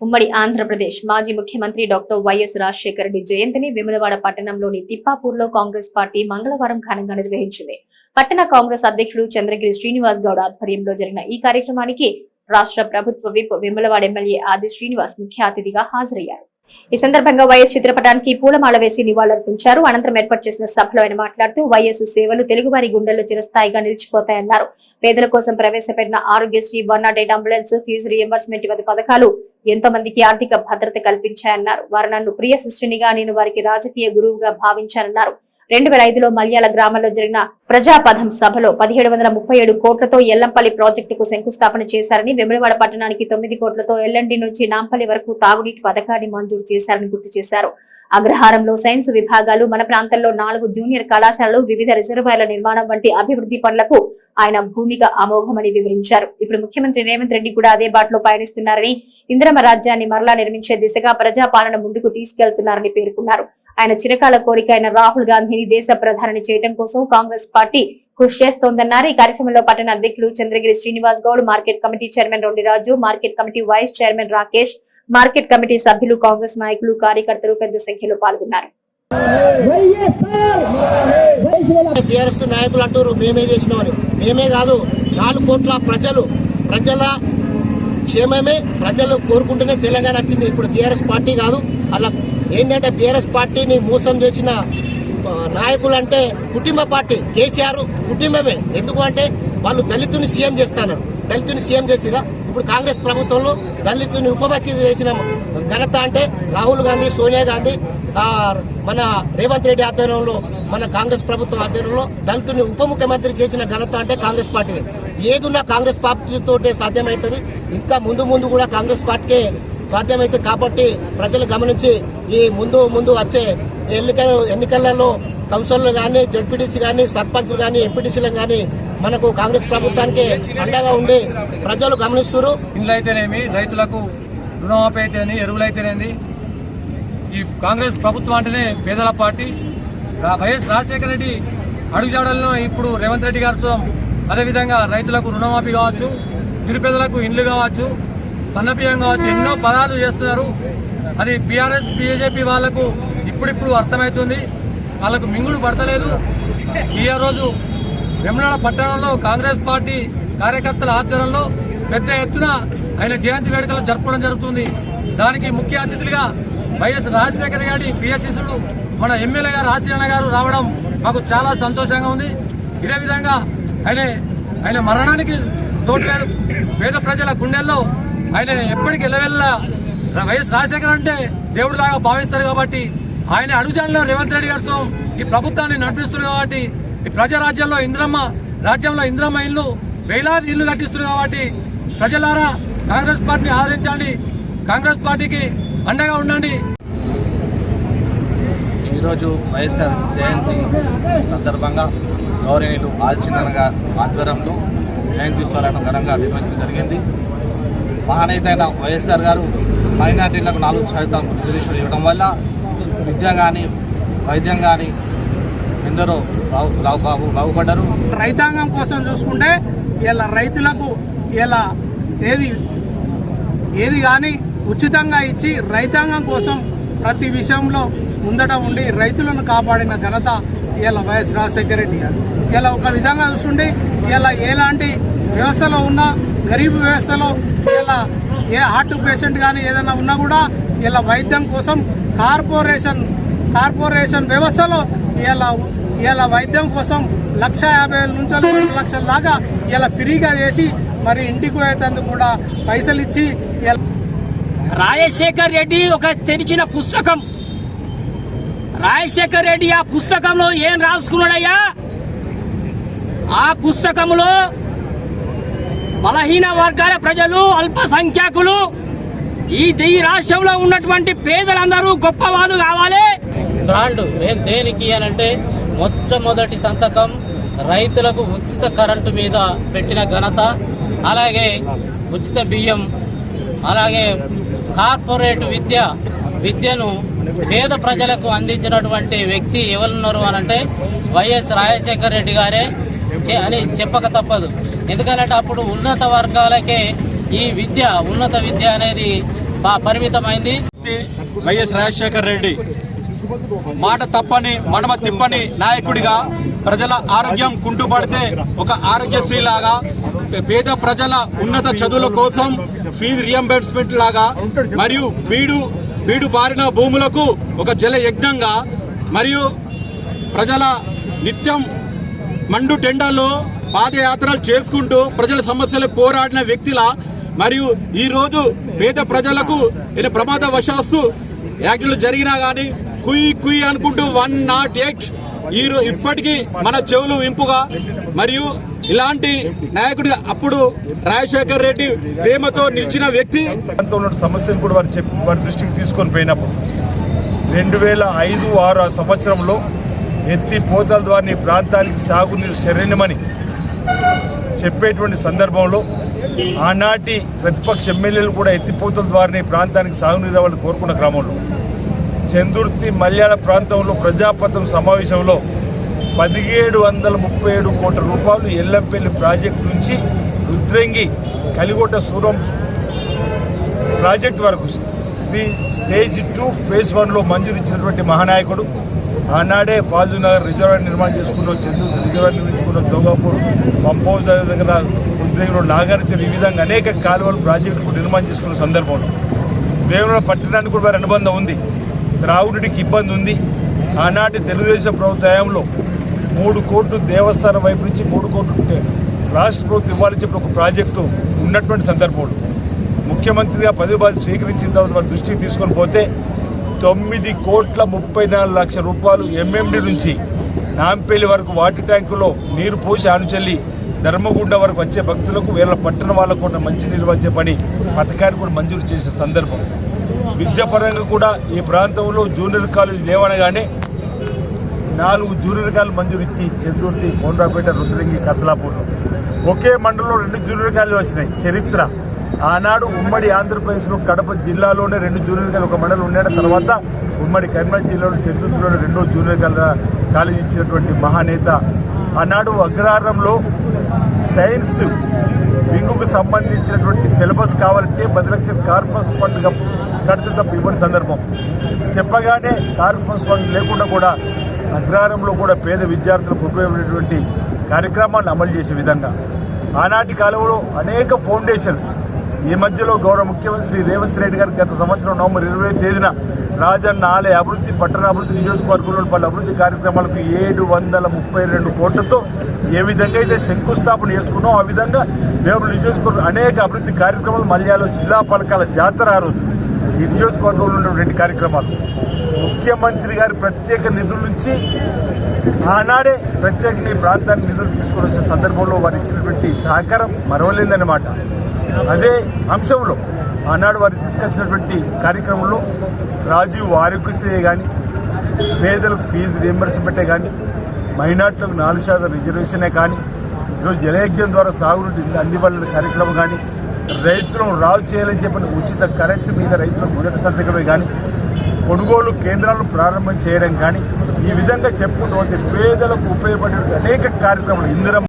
ఉమ్మడి ఆంధ్రప్రదేశ్ మాజీ ముఖ్యమంత్రి డాక్టర్ వైఎస్ రాజశేఖర రెడ్డి జయంతిని విమలవాడ పట్టణంలోని తిప్పాపూర్లో కాంగ్రెస్ పార్టీ మంగళవారం ఘనంగా నిర్వహించింది. పట్టణ కాంగ్రెస్ అధ్యక్షుడు చంద్రగిరి శ్రీనివాస్ గౌడ్ ఆధ్వర్యంలో జరిగిన ఈ కార్యక్రమానికి రాష్ట్ర ప్రభుత్వ విప్ విమలవాడ ఎమ్మెల్యే ఆది శ్రీనివాస్ ముఖ్య అతిథిగా హాజరయ్యారు. ఈ సందర్భంగా వైఎస్ చిత్రపటానికి పూలమాల వేసి నివాళులర్పించారు. అనంతరం ఏర్పాటు చేసిన సభలో ఆయన మాట్లాడుతూ వైఎస్ సేవలు తెలుగువారి గుండెల్లో చిరస్థాయిగా నిలిచిపోతాయన్నారు పేదల కోసం ప్రవేశపెట్టిన Aarogyasri one not eight ambulance fees reimbursement వంటి పథకాలు ఎంతో మందికి ఆర్థిక భద్రత కల్పించాయన్నారు. వారు నన్ను ప్రియ శిష్యునిగా నేను వారికి రాజకీయ గురువుగా భావించానన్నారు. రెండు వేల ఐదులో మల్యాల గ్రామంలో జరిగిన ప్రజాపథం సభలో పదిహేడు వందల ముప్పై ఏడు కోట్లతో ఎల్లంపల్లి ప్రాజెక్టుకు శంకుస్థాపన చేశారని వెములవాడ పట్టణానికి తొమ్మిది కోట్లతో ఎల్లండి నుంచి నాంపల్లి వరకు తాగునీటి పథకాన్ని మంజూరు చేశారని గుర్తు చేశారు. అగ్రహారంలో సైన్స్ విభాగాలు మన ప్రాంతంలో నాలుగు జూనియర్ కళాశాలలు వివిధ రిజర్వాయర్ల నిర్మాణం వంటి అభివృద్ధి పనులకు ఆయన భూమిగా అమోఘమని వివరించారు. ఇప్పుడు ముఖ్యమంత్రి రేవంత్ రెడ్డి కూడా అదే బాటలో పయనిస్తున్నారని రాజ్యాన్ని మరలా నిర్మించే దిశగా ప్రజాపాలన ముందుకు తీసుకెళ్తున్నారని పేర్కొన్నారు. ఆయన చిరకాల కోరిక అయిన రాహుల్ గాంధీని దేశ ప్రధాని చేయడం కోసం కాంగ్రెస్ పార్టీ కృషి చేస్తోందన్నారు. ఈ కార్యక్రమంలో పట్టణ అధ్యక్షులు Chandragiri Srinivas Goud market committee chairman Rondiraju market committee vice chairman Rakesh market committee సభ్యులు కాంగ్రెస్ నాయకులు కార్యకర్తలు పెద్ద సంఖ్యలో పాల్గొన్నారు. బీఆర్ఎస్ నాయకులు అంటారు మేమే చేసినామని. మేమే కాదు నాలుగు కోట్ల ప్రజలు ప్రజల క్షేమమే ప్రజలు కోరుకుంటేనే తెలంగాణ వచ్చింది. ఇప్పుడు బీఆర్ఎస్ పార్టీ కాదు. అలా ఏంటంటే బీఆర్ఎస్ పార్టీని మోసం చేసిన నాయకులు అంటే కుటుంబ పార్టీ కేసీఆర్ కుటుంబమే. ఎందుకు అంటే వాళ్ళు దళితుని సీఎం చేస్తున్నారు. దళితుని సీఎం చేసిరా? ఇప్పుడు కాంగ్రెస్ ప్రభుత్వంలో దళితుని ఉపముఖ్యమంత్రి చేసిన ఘనత అంటే రాహుల్ గాంధీ సోనియా గాంధీ మన రేవంత్ రెడ్డి ఆధ్వర్యంలో మన కాంగ్రెస్ ప్రభుత్వం ఆధ్వర్యంలో దళితుని ఉప ముఖ్యమంత్రి చేసిన ఘనత అంటే కాంగ్రెస్ పార్టీ. ఏదున్నా కాంగ్రెస్ పార్టీతోటే సాధ్యమవుతుంది. ఇంకా ముందు ముందు కూడా కాంగ్రెస్ పార్టీకే సాధ్యమైతే కాబట్టి ప్రజలు గమనించి ఈ ముందు ముందు వచ్చే ఎన్నికల ఎన్నికలలో కౌన్సిలర్లు కానీ జడ్పీటీసీ కానీ సర్పంచ్లు కానీ ఎంపీటీసీలు కానీ మనకు కాంగ్రెస్ ప్రభుత్వానికి అండగా ఉండి ప్రజలు గమనిస్తున్నారు ఇండ్లు అయితేనేమి రైతులకు రుణమాఫీ అయితేనే ఎరువులు అయితేనేది. ఈ కాంగ్రెస్ ప్రభుత్వం అంటేనే పేదల పార్టీ. వైఎస్ రాజశేఖర రెడ్డి అడుగుజాడలను ఇప్పుడు రేవంత్ రెడ్డి గారు అదేవిధంగా రైతులకు రుణమాఫీ కావచ్చు నిరుపేదలకు ఇండ్లు కావచ్చు సన్నబియ్యం కావచ్చు ఎన్నో పదాలు చేస్తున్నారు. అది బీఆర్ఎస్ బీజేపీ వాళ్ళకు ఇప్పుడిప్పుడు అర్థమవుతుంది. వాళ్ళకు మింగుడు పడతలేదు. ఈ రోజు వెమ్నాడ పట్టణంలో కాంగ్రెస్ పార్టీ కార్యకర్తల ఆధ్వర్యంలో పెద్ద ఎత్తున ఆయన జయంతి వేడుకలు జరపడం జరుగుతుంది. దానికి ముఖ్య అతిథులుగా వైఎస్ రాజశేఖర్ గారి పిఎస్సీసులు మన ఎమ్మెల్యే గారు రాజశేఖర గారు రావడం మాకు చాలా సంతోషంగా ఉంది. ఇదే విధంగా ఆయన ఆయన మరణానికి చోట్లేదు పేద ప్రజల గుండెల్లో ఆయన ఎప్పటికీ ఎల్లవెల్ల వైఎస్ రాజశేఖర్ అంటే దేవుడిలాగా భావిస్తారు కాబట్టి ఆయన అడుగుజాడలో రేవంత్ రెడ్డి గారితో ఈ ప్రభుత్వాన్ని నడిపిస్తున్నారు కాబట్టి ప్రజారాజ్యంలో ఇంద్రమ్మ రాజ్యంలో ఇంద్రమ్మ ఇల్లు వేలాది ఇల్లు కట్టిస్తున్నారు కాబట్టి ప్రజలారా కాంగ్రెస్ పార్టీని ఆదరించండి. కాంగ్రెస్ పార్టీకి అండగా ఉండండి. ఈరోజు వైఎస్ఆర్ జయంతి సందర్భంగా గౌరవనీయులు ఆదిశీలన గారి ఆధ్వర్యంలో జయంతి ఉత్సవాలను ఘనంగా నిర్వహించడం జరిగింది. మహానేతైన వైఎస్ఆర్ గారు మైనార్టీలకు నాలుగు శాతం రిజర్వేషన్ ఇవ్వడం వల్ల విద్య కానీ వైద్యం కానీ ఎందరో బాగుపడ్డారు. రైతాంగం కోసం చూసుకుంటే ఇలా రైతులకు ఇలా ఏది ఏది కానీ ఉచితంగా ఇచ్చి రైతాంగం కోసం ప్రతి విషయంలో ముందట ఉండి రైతులను కాపాడిన ఘనత ఇలా వైఎస్ రాజశేఖర రెడ్డి గారు. ఇలా ఒక విధంగా చూస్తుంటే ఇలా ఎలాంటి వ్యవస్థలో ఉన్నా గరీబ్ వ్యవస్థలో ఇలా ఏ హార్ట్ పేషెంట్ కానీ ఏదైనా ఉన్నా కూడా ఇలా వైద్యం కోసం కార్పొరేషన్ కార్పొరేషన్ వ్యవస్థలో ఇలా ఇలా వైద్యం కోసం లక్ష యాభై వేల నుంచి రెండు లక్షల దాకా ఇలా ఫ్రీగా చేసి మరి ఇంటికి పోయేందుకు కూడా పైసలు ఇచ్చి రాజశేఖర్ రెడ్డి ఒక తెరిచిన పుస్తకం. రాజశేఖర్ రెడ్డి ఆ పుస్తకంలో ఏం రాసుకున్నాడయ్యా? ఆ పుస్తకంలో బలహీన వర్గాల ప్రజలు అల్పసంఖ్యాకులు ఈ ఈ రాష్ట్రంలో ఉన్నటువంటి పేదలందరూ గొప్పవాళ్ళు కావాలి. బ్రాండ్ దేనికి అని అంటే మొట్టమొదటి సంతకం రైతులకు ఉచిత కరెంటు మీద పెట్టిన ఘనత అలాగే ఉచిత బియ్యం అలాగే కార్పొరేట్ విద్య విద్యను పేద ప్రజలకు అందించినటువంటి వ్యక్తి ఎవరున్నారు అని అంటే వైఎస్ రాజశేఖర రెడ్డి గారే. అని చెప్పక తప్పదు. ఎందుకంటే అప్పుడు ఉన్నత వర్గాలకే ఈ విద్య ఉన్నత విద్య అనేది పరిమితమైంది. వైఎస్ రాజశేఖర్ రెడ్డి మాట తప్పని మడమ తిప్పని నాయకుడిగా ప్రజల ఆరోగ్యం కుంటుపడితే ఒక ఆరోగ్యశ్రీ లాగా పేద ప్రజల ఉన్నత చదువుల కోసం ఫీజు రియంబర్స్మెంట్ లాగా మరియు బీడు బీడు బారిన భూములకు ఒక జల యజ్ఞంగా మరియు ప్రజల నిత్యం మండు టెండర్లో పాదయాత్రలు చేసుకుంటూ ప్రజల సమస్యలు పోరాడిన వ్యక్తిలా మరియు ఈ రోజు పేద ప్రజలకు ఇలా ప్రమాద వశాస్తు యాక్టులు జరిగినా కానీ కుయ్ కుయ్ అనుకుంటూ వన్ నాట్ ఎయిట్. ఈ ఇప్పటికీ మన చెవులు వింపుగా మరియు ఇలాంటి నాయకుడు అప్పుడు రాజశేఖర్ రెడ్డి ప్రేమతో నిలిచిన వ్యక్తి. ప్రాంతంలో సమస్యను కూడా వారు చెప్పి వారి దృష్టికి తీసుకొని పోయినప్పుడు రెండు వేల ఐదు ఆరు ఆ సంవత్సరంలో ఎత్తి పోతల ద్వారా ఈ ప్రాంతానికి సాగునీరు శరణ్యమని చెప్పేటువంటి సందర్భంలో ఆనాటి ప్రతిపక్ష ఎమ్మెల్యేలు కూడా ఎత్తిపోతల ద్వారా నీ ప్రాంతానికి సాగునీరు ఇవ్వాలని కోరుకున్న క్రమంలో చందుర్తి మల్యాళ ప్రాంతంలో ప్రజాపతం సమావేశంలో పదిహేడు వందల ముప్పై ఏడు కోట్ల రూపాయలు ఎల్లంపల్లి ప్రాజెక్టు నుంచి రుద్రంగి కలిగొట్ట సూరం ప్రాజెక్ట్ వరకు శ్రీ స్టేజ్ టూ ఫేజ్ వన్లో మంజూరు ఇచ్చినటువంటి మహానాయకుడు. ఆనాడే ఫాజునగర్ రిజర్వాయర్ నిర్మాణం చేసుకున్న చందు రిజర్వాయర్ నిర్మించుకున్న జోగాపూర్ పంప్ హౌస్ దగ్గర ఉద్యోగంలో నాగార్జున ఈ విధంగా అనేక కాలువలు ప్రాజెక్టు నిర్మాణం చేసుకున్న సందర్భంలో. వేమూరు పట్టణానికి కూడా వారి అనుబంధం ఉంది. ద్రావిడికి ఇబ్బంది ఉంది. ఆనాటి తెలుగుదేశం ప్రభుత్వంలో మూడు కోట్లు దేవస్థానం వైపు నుంచి మూడు కోట్లు ఉంటే రాష్ట్ర ప్రభుత్వం ఇవ్వాలని చెప్పి ఒక ప్రాజెక్టు ఉన్నటువంటి సందర్భంలో ముఖ్యమంత్రిగా పదవి బాధ్యత స్వీకరించిన తర్వాత వారి దృష్టికి తీసుకొని పోతే తొమ్మిది కోట్ల ముప్పై నాలుగు లక్షల రూపాయలు ఎంఎండి నుంచి నాంపల్లి వరకు వాటర్ ట్యాంకులో నీరు పోసి ఆనుచెల్లి ధర్మగుండ వరకు వచ్చే భక్తులకు వేల పట్టణ వాళ్ళకు కూడా మంచి నీరు వచ్చే పని పథకాన్ని కూడా మంజూరు చేసిన సందర్భం. విద్యాపరంగా కూడా ఈ ప్రాంతంలో జూనియర్ కాలేజ్ లేవనగానే నాలుగు జూనియర్ కాలేజ్ మంజూరు ఇచ్చి చందుర్తి కొండ్రాపేట రుద్రంగి కత్లాపూర్లో. ఒకే మండలంలో రెండు జూనియర్ కాలేజీలు వచ్చినాయి. చరిత్ర. ఆనాడు ఉమ్మడి ఆంధ్రప్రదేశ్లో కడప జిల్లాలోనే రెండు జూనియర్ కాలేజ్ ఒక మండలం ఉండే తర్వాత ఉమ్మడి కరీంనగర్ జిల్లాలో చంద్రుతిలోనే రెండో జూనియర్ కాలేజ్ కాలేజ్ ఇచ్చినటువంటి మహానేత. ఆనాడు అగ్రహారంలో సైన్స్ వింగుకు సంబంధించినటువంటి సిలబస్ కావాలంటే పది లక్షల కార్పస్ ఫండ్ కడితే తప్ప ఇవ్వని సందర్భం. చెప్పగానే కార్పస్ ఫండ్ లేకుండా కూడా అగ్రహారంలో కూడా పేద విద్యార్థులకు ఉపయోగపడేటువంటి కార్యక్రమాలను అమలు చేసే విధంగా. ఆనాటి కాలంలో అనేక ఫౌండేషన్స్ ఈ మధ్యలో గౌరవ ముఖ్యమంత్రి శ్రీ రేవంత్ రెడ్డి గారు గత సంవత్సరం నవంబర్ ఇరవై తేదీన రాజన్న ఆలయ అభివృద్ధి పట్టణ అభివృద్ధి నియోజకవర్గంలో పలు అభివృద్ధి కార్యక్రమాలకు ఏడు వందల ముప్పై రెండు కోట్లతో ఏ విధంగా అయితే శంకుస్థాపన చేసుకున్నాం ఆ విధంగా మేము నియోజకవర్గం అనేక అభివృద్ధి కార్యక్రమాలు మల్యాలో జిల్లా పలకాల జాతర ఆ రోజు. ఈ నియోజకవర్గంలో ఉన్న రెండు కార్యక్రమాలు. ముఖ్యమంత్రి గారి ప్రత్యేక నిధుల నుంచి ఆనాడే ప్రత్యేక ఈ ప్రాంతానికి నిధులు తీసుకుని వచ్చిన సందర్భంలో వారు ఇచ్చినటువంటి సహకారం మరవలేదన్నమాట. అదే అంశంలో ఆనాడు వారు తీసుకొచ్చినటువంటి కార్యక్రమంలో రాజీవ్ ఆరోగ్యశ్రీ కానీ పేదలకు ఫీజు రియంబర్స్మెంటే కానీ మైనార్టీలకు నాలుగు శాతం రిజర్వేషనే కానీ ఈరోజు జలయజ్ఞం ద్వారా సాగునీటి అందివల్ల కార్యక్రమం కానీ రైతులను రాజు చేయాలని చెప్పిన ఉచిత కరెంటు మీద రైతులకు మొదటి సంతకమే కానీ కొనుగోలు కేంద్రాలను ప్రారంభం చేయడం కానీ ఈ విధంగా చెప్పుకుంటూ పేదలకు ఉపయోగపడే అనేక కార్యక్రమాలు ఇందిరం